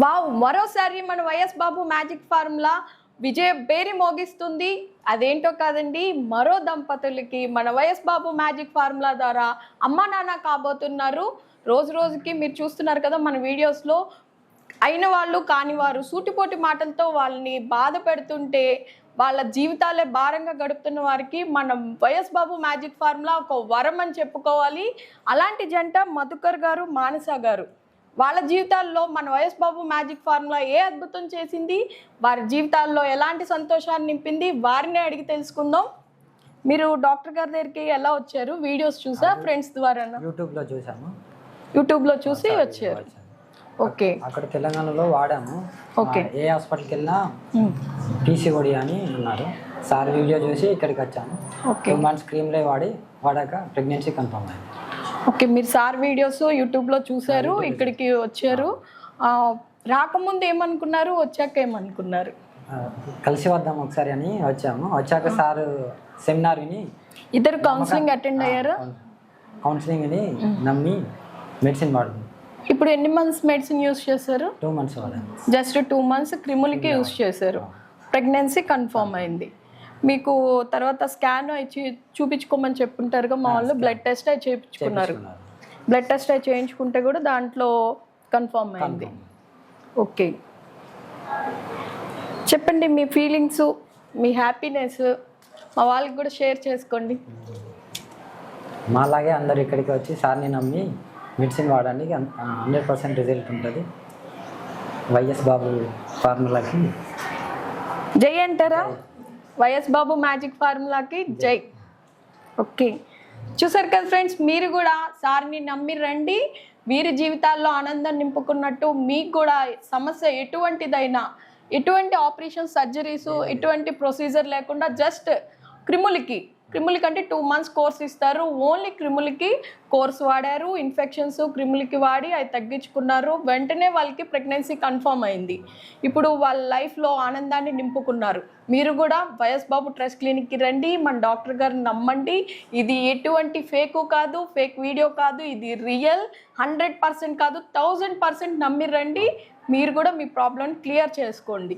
Wow మరోసారి మన YS Babu magic formula విజయ బేరి మోగిస్తుంది. అదేంటో కాదండి మరో దంపతులకి మన వైఎస్ బాబు మ్యాజిక్ ఫార్ములా ద్వారా అమ్మ నాన్న కాబోతున్నారు. రోజు రోజుకి మీరు చూస్తున్నారు కదా మన వీడియోస్లో. అయిన వాళ్ళు కాని వారు సూటిపోటి మాటలతో వాళ్ళని బాధ పెడుతుంటే వాళ్ళ జీవితాలే భారంగా గడుపుతున్న వారికి మన వైఎస్ బాబు మ్యాజిక్ ఫార్ములా ఒక వరం అని చెప్పుకోవాలి. అలాంటి జంట మధుకర్ గారు మానస గారు. వాళ్ళ జీవితాల్లో మన వైఎస్ బాబు మ్యాజిక్ ఫార్ములా ఏ అద్భుతం చేసింది? వారి జీవితాల్లో ఎలాంటి సంతోషాన్ని నింపింది? వారినే అడిగి తెలుసుకుందాం. మీరు డాక్టర్ గారి దగ్గరికి ఎలా వచ్చారు? వీడియోస్ చూసా? ఫ్రెండ్స్ ద్వారా యూట్యూబ్లో చూసాము. యూట్యూబ్లో చూసి వచ్చారు. ఓకే. అక్కడ తెలంగాణలో వాడాము. ఓకే. ఏ హాస్పిటల్కి వెళ్ళినా పీసీఓడి అని ఉన్నారు సార్ వీడియో చూసి ఇక్కడికి వచ్చాము ఓకే. టూ మంత్స్ క్రీమ్లే వాడి వాడాక ప్రెగ్నెన్సీ కన్ఫర్మ్ అయింది. ఓకే మీరు సార్ వీడియోస్ యూట్యూబ్లో చూసారు ఇక్కడికి వచ్చారు. రాకముందు ఏమనుకున్నారు వచ్చాక ఏమనుకున్నారు? కలిసి వద్దాం ఒకసారి అని వచ్చాము. వచ్చాక సార్ సెమినార్ విని ఇద్దరు కౌన్సిలింగ్ అటెండ్ అయ్యారా? కౌన్సిలింగ్ విని నమ్మి మెడిసిన్ వాడాము ఇప్పుడు ఎన్ని మంత్స్ మెడిసిన్ యూస్ చేశారు? Two months just two months క్రిములకి use చేశారు. ప్రెగ్నెన్సీ కన్ఫర్మ్ అయింది. మీకు తర్వాత స్కాన్ ఇచ్చి చూపించుకోమని చెప్పుంటారుగా మా వాళ్ళు బ్లడ్ టెస్ట్ అయి చేయించుకున్నారు. చేయించుకున్నారు. బ్లడ్ టెస్ట్ అయి చేయించుకుంటే కూడా దాంట్లో కన్ఫర్మ్ అయింది. ఓకే చెప్పండి మీ ఫీలింగ్స్ మీ హ్యాపీనెస్ మా వాళ్ళకి కూడా షేర్ చేసుకోండి. మాలాగే అందరు ఇక్కడికి వచ్చి సార్ని నమ్మి మెడిసిన్ వాడడానికి హండ్రెడ్ పర్సెంట్ రిజల్ట్ ఉంటుంది. వైఎస్ బాబు ఫార్ములాకి జై అంటారా? వైఎస్ బాబు మ్యాజిక్ ఫార్ములాకి జై. ఓకే. చూసారు కదా ఫ్రెండ్స్ మీరు కూడా సార్ని నమ్మి రండి. వీరి జీవితాల్లో ఆనందం నింపుకున్నట్టు మీకు కూడా సమస్య ఎటువంటిదైనా ఎటువంటి ఆపరేషన్ సర్జరీస్ ఎటువంటి ప్రొసీజర్ లేకుండా జస్ట్ క్రిములకి క్రిములకి అంటే టూ మంత్స్ కోర్స్ ఇస్తారు. ఓన్లీ క్రిములకి కోర్స్ వాడారు. ఇన్ఫెక్షన్స్ క్రిములకి వాడి అవి తగ్గించుకున్నారు. వెంటనే వాళ్ళకి ప్రెగ్నెన్సీ కన్ఫర్మ్ అయింది. ఇప్పుడు వాళ్ళ లైఫ్లో ఆనందాన్ని నింపుకున్నారు. మీరు కూడా వైఎస్ బాబు ట్రస్ట్ క్లినిక్కి రండి. మన డాక్టర్ గారిని నమ్మండి. ఇది ఎటువంటి ఫేకు కాదు. ఫేక్ వీడియో కాదు. ఇది రియల్ హండ్రెడ్ పర్సెంట్ కాదు. థౌజండ్ పర్సెంట్ నమ్మి రండి. మీరు కూడా మీ ప్రాబ్లమ్ క్లియర్ చేసుకోండి.